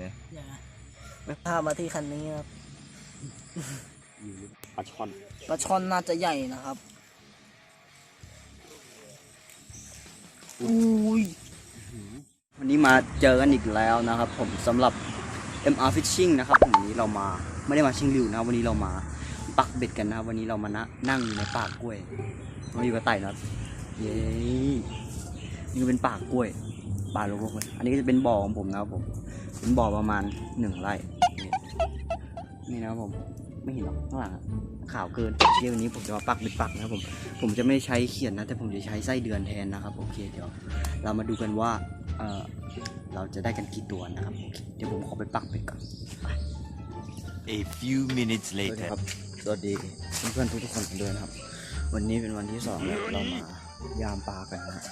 ไหมอย่าไปพามาที่คันนี้ครับอยู่หรือปลาช่อนปลาช่อนน่าจะใหญ่นะครับอุ้ยวันนี้มาเจอกันอีกแล้วนะครับ ผมสำหรับ MR Fishing นะครับผมวันนี้เรามาไม่ได้มาชิงริวนะครับวันนี้เรามาปักเบ็ดกันนะครับวันนี้เรามานะนั่งอยู่ในป่ากล้วยเราอยู่กับไต่นะครับเย้นี่ก็เป็นป่ากล้วยป่าโลกเลยอันนี้ก็จะเป็นบ่อของผมนะครับผม เป็นบ่อประมาณหนึ่งไร่นี่นี่นะครับผม ไม่เห็นหรอกข้างหลังอะขาวเกินเดี๋ยววันนี้ผมจะมาปักเบ็ดปักนะครับผม ผมจะไม่ใช้เขียนนะ แต่ผมจะใช้ไส้เดือนแทนนะครับ โอเค เดี๋ยว เรามาดูกันว่า เออเราจะได้กันกี่ตัวนะครับโอเคเดี๋ยวผมขอไปปักไปก่อน A few minutes สวัสดี later. ครับ สวัสดีเพื่อนๆทุกๆคนด้วยนะครับ วันนี้เป็นวันที่สองแล้วเรามา ยามปลากันนะ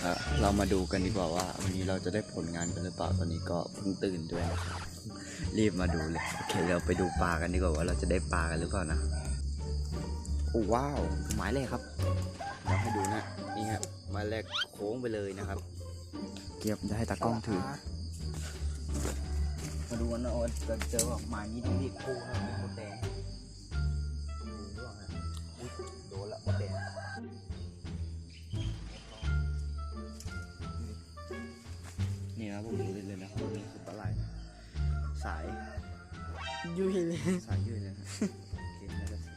เอ่อเรามาดูกันดีกว่าว่า วันนี้เราจะได้ผลงานกันหรือเปล่าตอนนี้ก็เพิ่งตื่นด้วยนะครับ รีบมาดูเลยโอเคเราไปดูปลากันดีกว่าว่าเราจะได้ปลากันหรือเปล่านะโอ้ว้าวหมายเลขครับเราให้ดูนะนี่ครับหมายเลขโค้งไปเลยนะครับ เกียบจะให้ตากล้องถือมาดูกันนะว่าจะเจอแบบหมานี้ที่มีคู่นะมีมดแดง นี่นะผมดูเลยเลยนะครับนี่คือปลาไหลสายยุยเลยสายยืดเลยนะโอเคน่าจะเสียย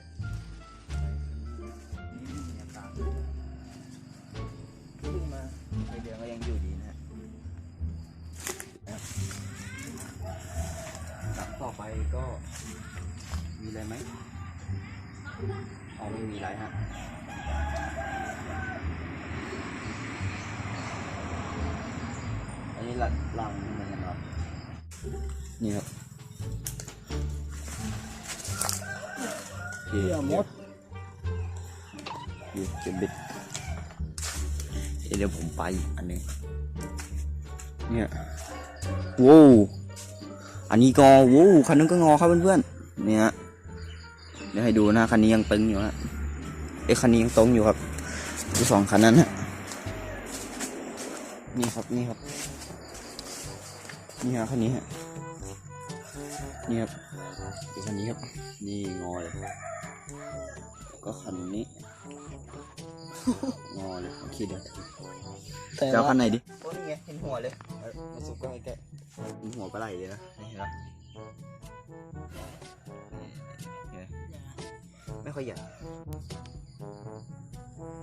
นี่มีอาการขึ้นมาไอเดือนก็ยังอยู่ดีนะฮะหลังต่อไปก็มีอะไรไหมอ๋อไม่มีอะไรฮะ นนี้หลังหลังเหมือนกันครับ นี่ครับเหยื่อมดอยู่เก็บเบ็ดเดี๋ยวผมไปอีกอันหนึงเนี่ยว้าวอันนี้ก็ว้าวคันนึงก็งอครับเพื่อนๆ เนี่ยเดี๋ยวให้ดูนะคันนี้ยังตึงอยู่ฮะไอ้ยคันนี้ยังตรงอยู่ครับดูสองคันนั้นฮะนี่ครับนี่ครับ นี่ฮะคันนี้ฮะนี่ครับไอ้คันนี้ครับ นี่งอเลยก็คันนี้งอเลยโอเคเดี๋ยวถือแต่จะเอาคัว่านไหนดิโอ้นี่ไงเห็นหัวเลยเอามาสุกก็ให้แกะเห็นหัวปลาไหลเลยนะนี่เห็นปะเห็นไหมไม่ค่อยใหญ่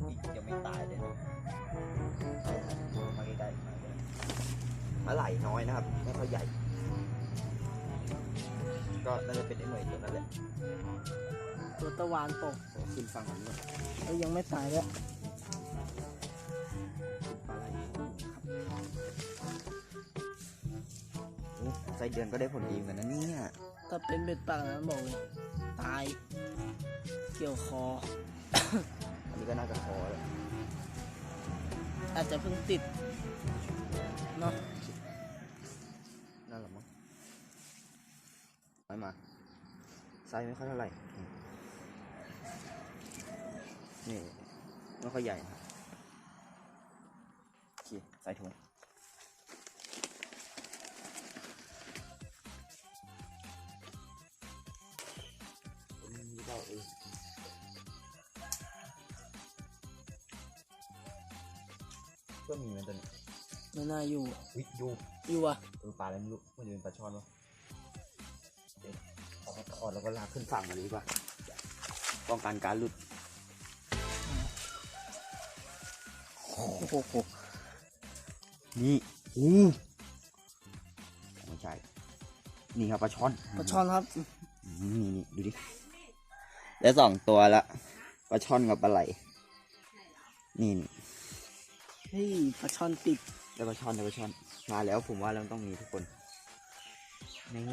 นี่ยังไม่ตายเลยนะมาใกล้ๆมาใกล้ๆ ปลาไหลน้อยนะครับไม่ค่อยใหญ่ ก็น่าจะเป็นไอ้หน่วยตัวนั้นแหละตัวตะวันตกขึ้นฟังมันด้วยเอ้ยยังไม่ตายแล้วปลาไหลครับโอ้ไส้เดือนก็ได้ผลดีเหมือนกันนะเนี่ยถ้าเป็นเบ็ดปากนั้นบอกเลยตาย เกี่ยวคอ อันนี้ก็น่าจะพอแล้วอาจจะเพิ่งติดเนาะ นั่นแหละมั้งไม่มา ไซส์ไม่ค่อยเท่าไหร่ นี่ไม่ค่อยใหญ่นะโอเคใส่ถุงนี่เปล่าเออก็มีเหมือนกันไม่น่าอยู่ วิยูอยู่อะเออปลาอะไรไม่รู้มันจะเป็นปลาช่อนวะ เดี๋ยวเอามาถอดแล้วก็ลากขึ้นฝั่งมาเลยดีกว่าป้องกันการหลุดโอ้โหนี่อู้ไม่ใช่นี่ครับปลาช่อนปลาช่อนครับอืมนี่นี่ดูดิได้สองตัวละปลาช่อนกับปลาไหลนี่นี่เฮ้ยปลาช่อนติดได้ปลาช่อนได้ปลาช่อนมาแล้วผมว่าเราต้องมีทุกคนนี่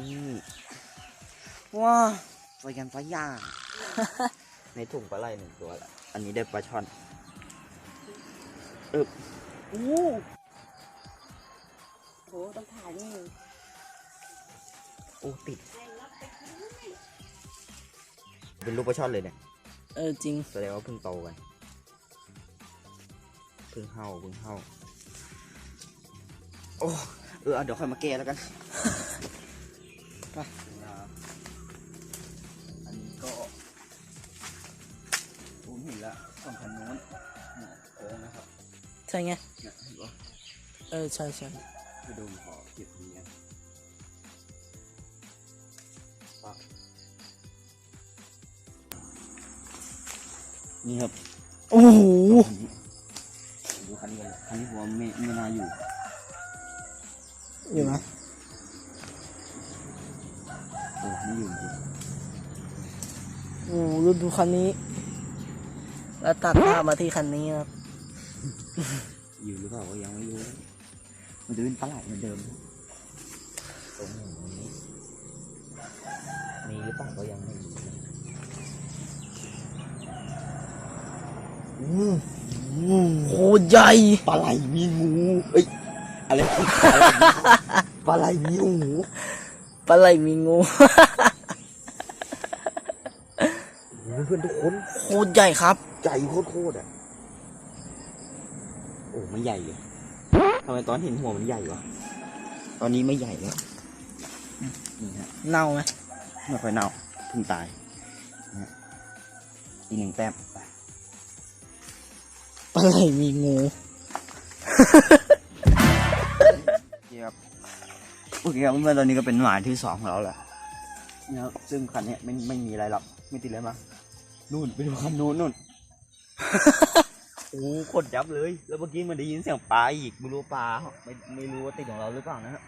ว้าไฟกันไฟย่าง ในถุงปลาไหลหนึ่งตัวละอันนี้ได้ปลาช่อนเออโอ้โหต้องถ่ายนี่โอ้ติด เป็นลูกปลาช่อนเลยเนี่ย เออจริง แสดงว่าเพิ่งโตกันเพิ่งเห่าเพิ่งเห่าโอ้ เออเอาเดี๋ยวค่อยมาแก้แล้วกัน ไป ช่ไงเนี่ยเห็นปะเออใช่ใช่ไปดูขอเก็บนี้กันปั๊บนี่ครับ โอ้โหคันนี้ดูคันนี้กันคันนี้ผมว่าไม่ไม่น่าอยู่ อยู่ไหมโอ้ไม่อยู่จริงโอ้โหดูดูคันนี้ แล้วตัดภาพมาที่คันนี้ครับ อยู่หรือเปล่าก็ยังไม่รู้ มันจะเป็นปลาไหลเหมือนเดิมตรงนี้มีหรือเปล่าก็ยังไม่รู้อืมโคตรใหญ่ปลาไหลมีงูเอ้ยอะไรปลาไหลมีงูปลาไหลมีงูเพื่อนทุกคนโคตรใหญ่ครับ ใจโคตรๆอะ โอ้ไม่ใหญ่เลยทำไมตอนเห็นหัวมันใหญ่วะตอนนี้ไม่ใหญ่แล้วนี่ฮะเน่าไหมไม่ค่อยเน่าเพิ่งตายนะฮะอีกหนึ่งแต้มไปปลาไหลมีงูนี่ครับโอเคครับเมื่อตอนนี้ก็เป็นหมายที่สองของเราแหละนะครับซึ่งคันเนี้ยไม่ไม่มีอะไรหรอกไม่ติดอะไรมานู่นไปดูคันนู้นนู่น โอ้กดยับเลย แล้วเมื่อกี้มันได้ยินเสียงปลาอีกไม่รู้ปลาไม่ไม่รู้ว่าติดของเราหรือเปล่านะฮะ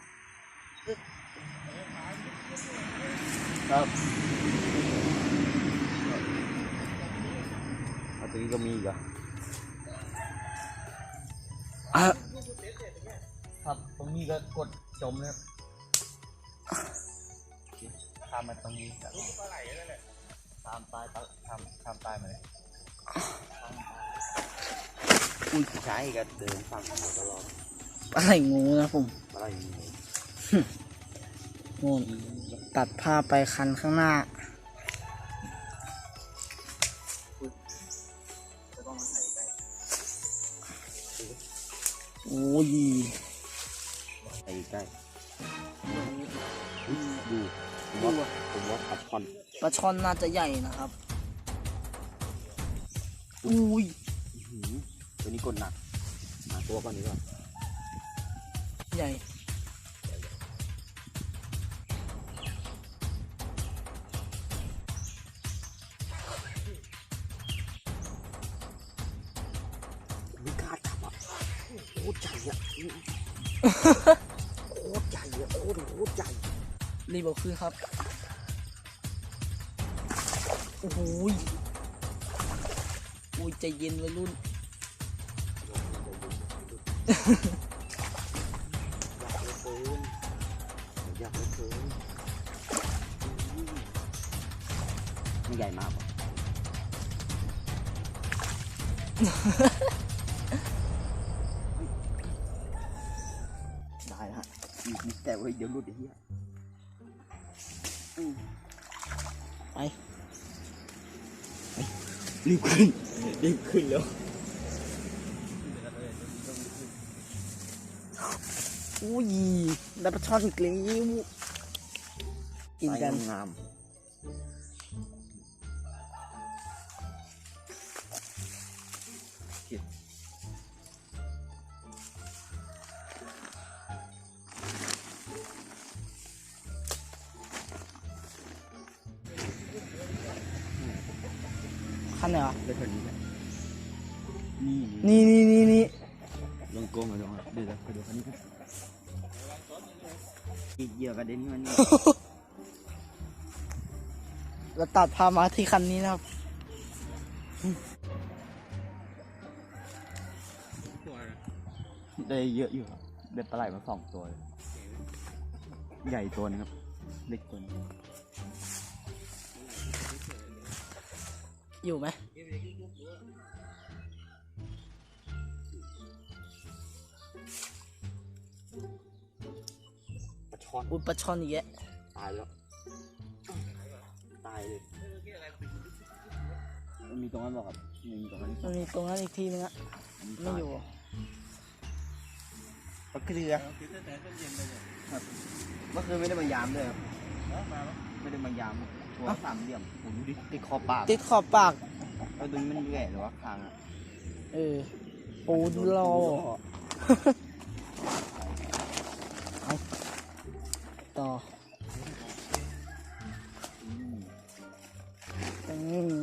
ครับเอาตัวนี้ก็มีอีกอะครับตรงนี้ก็กดจมนะครับข้ามมาตรงนี้ครับตามตายตามตามตามตายมาเลย อุ้ยใช่ก็เดินฝั่งเราตลอดปลาไหลงูนะผมอะไรอย่างนี้นู่นตัดภาพไปคันข้างหน้า จะต้องมาใส่ใจโอ้ยใส่ใกล้อุ๊ยดูผมว่าผมว่าอัดคอนปลาช่อนน่าจะใหญ่นะครับ อุ้ยอื้อหือ ตัวนี้กดหนักหาตัวก่อนดีกว่าใหญ่ไม่กล้าจับอะโคตรใหญ่อะโคตรใหญ่อะโคตรโคตรใหญ่รีบเอาคืนครับ โอ้โหยอุ้ยใจเย็นวัยรุ่น อยากเหลือเกินอยากเหลือเกินไม่ใหญ่มากป่ะได้ฮะอีกนิดแต่ว่าเดี๋ยวหลุดไอ้เหี้ยไป รีบขึ้น รีบขึ้นแล้ว อุ้ยได้ปลาช่อนอีกแล้วกินกันงามๆขั้นไหนวะได้แค่นี้แหละนี่นี่นี่นี่นี่ลองโกงมาลองอะเดี๋ยวไปดูคันนี้กัน อีกเหยื่อกระเด็นมันนี่เราตัดพามาที่คันนี้นะครับได้เยอะอยู่ครับได้ปลาไหลมาสองตัวเลยใหญ่ตัวหนึงครับ เล็กตัวหนึงอยู่ไหม อนอุ้ยปลาช่อนอีกแล้วตายแล้ว ตายเลยมันมีตรงนั้นบอกครับมีตรงนั้นมันมีตรงนั้นอีกทีนึงอะไม่อยู่ปลาเกลือครับเมื่อคืนไม่ได้มายามด้วยครับไม่ได้มายามตัวสามเหลี่ยมผมดูดิติดขอบปากติดขอบปาก แล้วดูนี่มันแหว่หรือว่าคางอะเออปูนรอเต่ออืมตรงนี้มี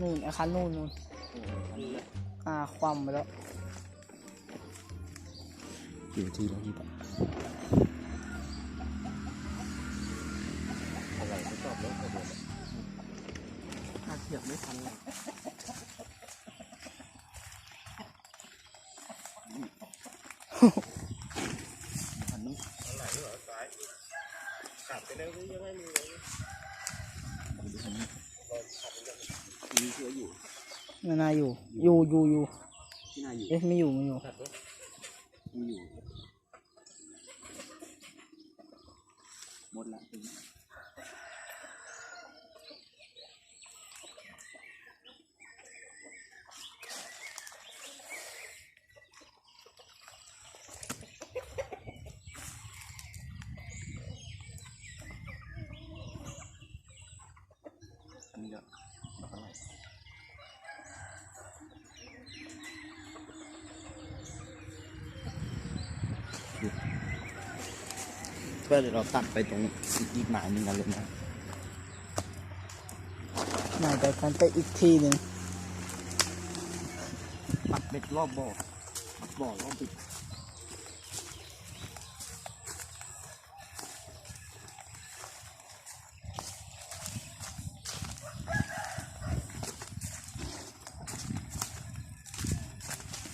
นู่นอาคารนู่นนู่นอ่า ความไปแล้วกี่นาทีแล้วพี่ปะอะไรก็ตอบแล้วก็เดี๋ยว ถ้าเทียบไม่ทันเลย อั นนี้มีเชื้ออยู่ไม่น่าอยู่ อยู่อยู่อยู่ที่น่าอยู่เอ๊ะไม่อยู่ไม่อยู่ มีอยู่หมดละอันนี้ก็ดอกอะไร เพื่อเดี๋ยวเราตัดไปตรงอีกหมายหนึ่งกันเลยนะไหนแต่กันไปอีกทีหนึ่งปักเบ็ดรอบบ่อบ่อรอบปิด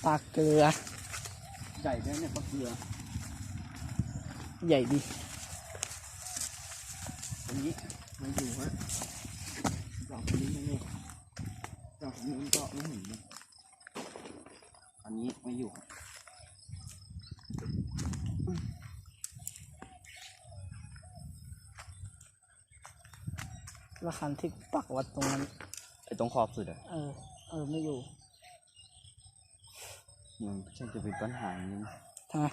ปากเกลือ ใหญ่ด้วยเนี่ยปลาเกลือ ใหญ่ดีตรงนี้มันอยู่ฮะดอกนี้ไม่เนี่ยดอกนี้ก็ไม่เห็นนะอันนี้ไม่อยู่ครับละคันที่ปักวัดตรงนั้นไอ้ตรงขอบสุดอะเออ เออ ไม่อยู่ มันใช่จะเป็นปัญหาอย่างนี้นะทำไม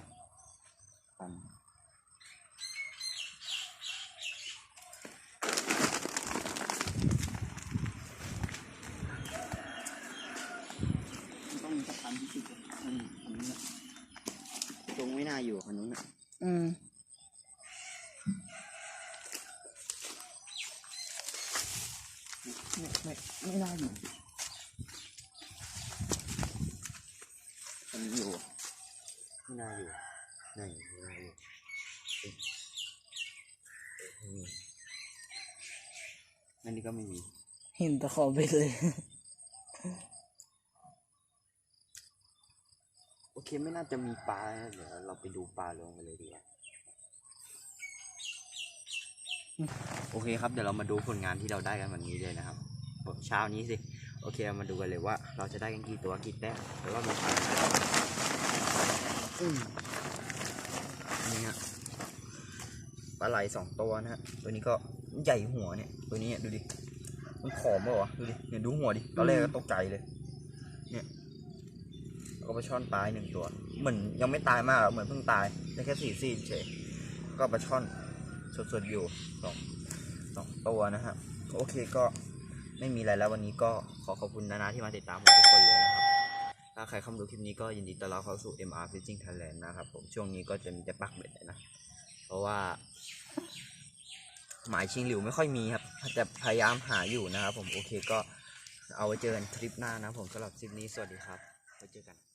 ปันมันต้องมีสักคันที่ติดกับอันนี้อันนี้นะตรงไม่น่าอยู่คันนู้นอะอืมไม่ไม่ไม่น่าอยู่อันนี้อยู่ไม่ น่าอยู่ไหนไม่น่าอยู่เอ๊ะเอ๊ะไม่มีนั่นนี่ก็ไม่มีเห็นตะขอเบ็ดเลยโอเคไม่น่าจะมีปลานะเดี๋ยวเราไปดูปลาลงกันเลยดีกว่าโอเคครับเดี๋ยวเรามาดูผลงานที่เราได้กันวันนี้เลยนะครับเช้านี้สิโอเคเรามาดูกันเลยว่า เราจะได้กันกี่ตัวกี่แต้มแล้วก็มีปลาอืม นี่ฮะปลาไหลสองตัวนะฮะตัวนี้ก็ใหญ่หัวเนี่ย ตัวนี้เนี่ยดูดิมันผอมเปล่าวะดูดิเนี่ยดูหัวดิตอนแรกก็ตกใจเลย เนี่ยแล้วก็ปลาช่อนตายหนึ่งตัว เหมือนยังไม่ตายมากหรอกเหมือนเพิ่งตายได้แค่สี่ซีดเฉยก็ปลาช่อนสดๆอยู่สองสองตัวนะฮะโอเคก็ไม่มีอะไรแล้ววันนี้ก็ขอขอบคุณนานาที่มาติดตามผมทุกคนเลยนะครับ ถ้าใครเข้ามาดูคลิปนี้ก็ยินดีต้อนรับเข้าสู่ MR Fishing Thailand นะครับผมช่วงนี้ก็จะมีแต่ปักเบ็ดเลยนะ เพราะว่า หมายชิงหลิวไม่ค่อยมีครับแต่พยายามหาอยู่นะครับผมโอเคก็เอาไว้เจอกันคลิปหน้านะผมสำหรับคลิปนี้สวัสดีครับไว้เจอกัน